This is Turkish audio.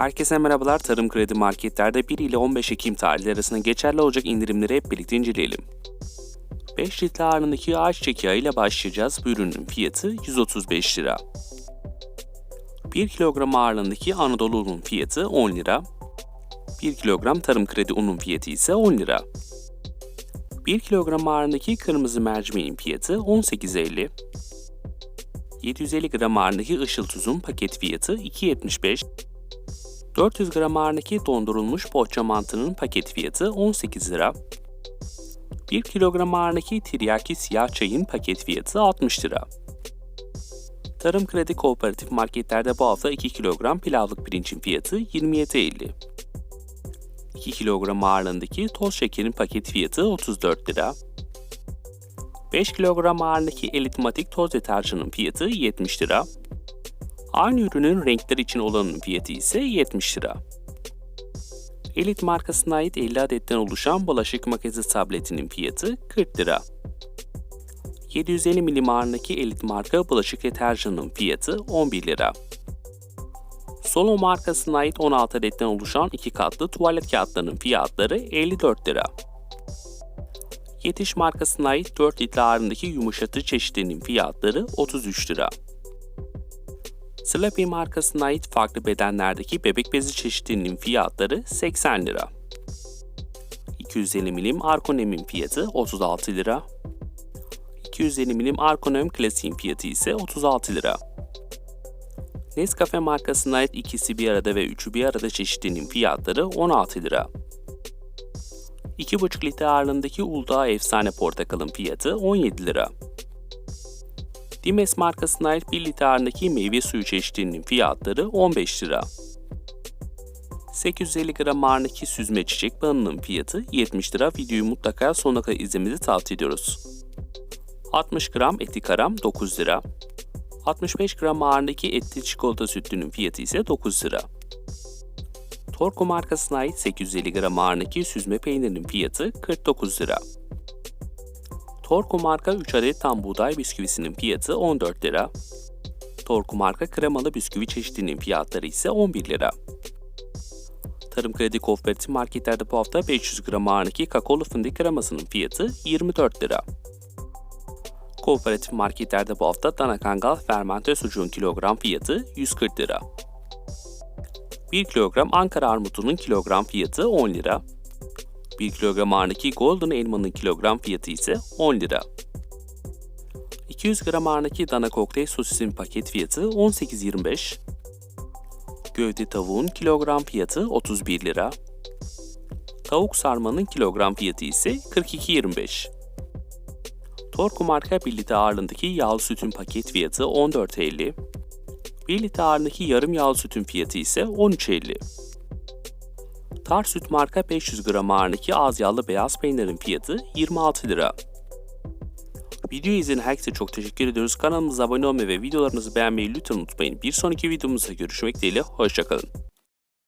Herkese merhabalar. Tarım kredi marketlerde 1 ile 15 Ekim tarihleri arasında geçerli olacak indirimleri hep birlikte inceleyelim. 5 litre ağırlığındaki ayçiçek yağı ile başlayacağız. Bu ürünün fiyatı 135 lira. 1 kilogram ağırlığındaki Anadolu unun fiyatı 10 lira. 1 kilogram tarım kredi unun fiyatı ise 10 lira. 1 kilogram ağırlığındaki kırmızı mercimeğin fiyatı 18.50. 750 gram ağırlığındaki ışıl tuzun paket fiyatı 2.75. 400 gram ağırlığındaki dondurulmuş poğaça mantının paket fiyatı 18 lira. 1 kilogram ağırlığındaki tiryaki siyah çayın paket fiyatı 60 lira. Tarım Kredi Kooperatif marketlerde bu hafta 2 kilogram pilavlık pirincin fiyatı 27.50. 2 kilogram ağırlığındaki toz şekerin paket fiyatı 34 lira. 5 kilogram ağırlığındaki elitmatik toz deterjanın fiyatı 70 lira. Aynı ürünün renkler için olanın fiyatı ise 70 lira. Elit markasına ait 50 adetten oluşan bulaşık makinesi tabletinin fiyatı 40 lira. 750 milim ağırlığındaki elit marka bulaşık deterjanının fiyatı 11 lira. Solo markasına ait 16 adetten oluşan iki katlı tuvalet kağıtlarının fiyatları 54 lira. Yetiş markasına ait 4 litre ağırlığındaki yumuşatıcı çeşitlerinin fiyatları 33 lira. Slappy markasına ait farklı bedenlerdeki bebek bezi çeşitlerinin fiyatları 80 lira. 250 milim Arkonem'in fiyatı 36 lira. 250 milim Arkonem Classic'in fiyatı ise 36 lira. Nescafe markasına ait ikisi bir arada ve üçü bir arada çeşitlerinin fiyatları 16 lira. 2,5 litre ağırlığındaki Uludağ Efsane Portakal'ın fiyatı 17 lira. Dimes markasına ait 1 litre ağırlığındaki meyve suyu çeşitlerinin fiyatları 15 lira. 850 gram ağırlığındaki süzme çiçek balının fiyatı 70 lira. Videoyu mutlaka sonuna kadar izlemenizi tavsiye ediyoruz. 60 gram etik aram 9 lira. 65 gram ağırlığındaki etli çikolata sütlünün fiyatı ise 9 lira. Torku markasına ait 850 gram ağırlığındaki süzme peynirinin fiyatı 49 lira. Torku marka 3 adet tam buğday bisküvisinin fiyatı 14 lira. Torku marka kremalı bisküvi çeşidinin fiyatları ise 11 lira. Tarım Kredi Kooperatif marketlerde bu hafta 500 gram ağırlığındaki kakaolu fındık kremasının fiyatı 24 lira. Kooperatif marketlerde bu hafta dana kangal fermente sucuğun kilogram fiyatı 140 lira. 1 kilogram Ankara armutunun kilogram fiyatı 10 lira. 1 kilogram ağırlığındaki golden elmanın kilogram fiyatı ise 10 lira. 200 gram ağırlığındaki dana kokteyl sosisin paket fiyatı 18.25. Gövde tavuğun kilogram fiyatı 31 lira. Tavuk sarmanın kilogram fiyatı ise 42.25. Torku marka 1 litre ağırlığındaki yağlı sütün paket fiyatı 14.50. 1 litre ağırlığındaki yarım yağlı sütün fiyatı ise 13.50. Tar süt marka 500 gram ağırlığındaki az yağlı beyaz peynirin fiyatı 26 lira. Videoyu izleyen herkese çok teşekkür ediyoruz. Kanalımıza abone olmayı ve videolarımızı beğenmeyi lütfen unutmayın. Bir sonraki videomuzda görüşmek dileğiyle. Hoşçakalın.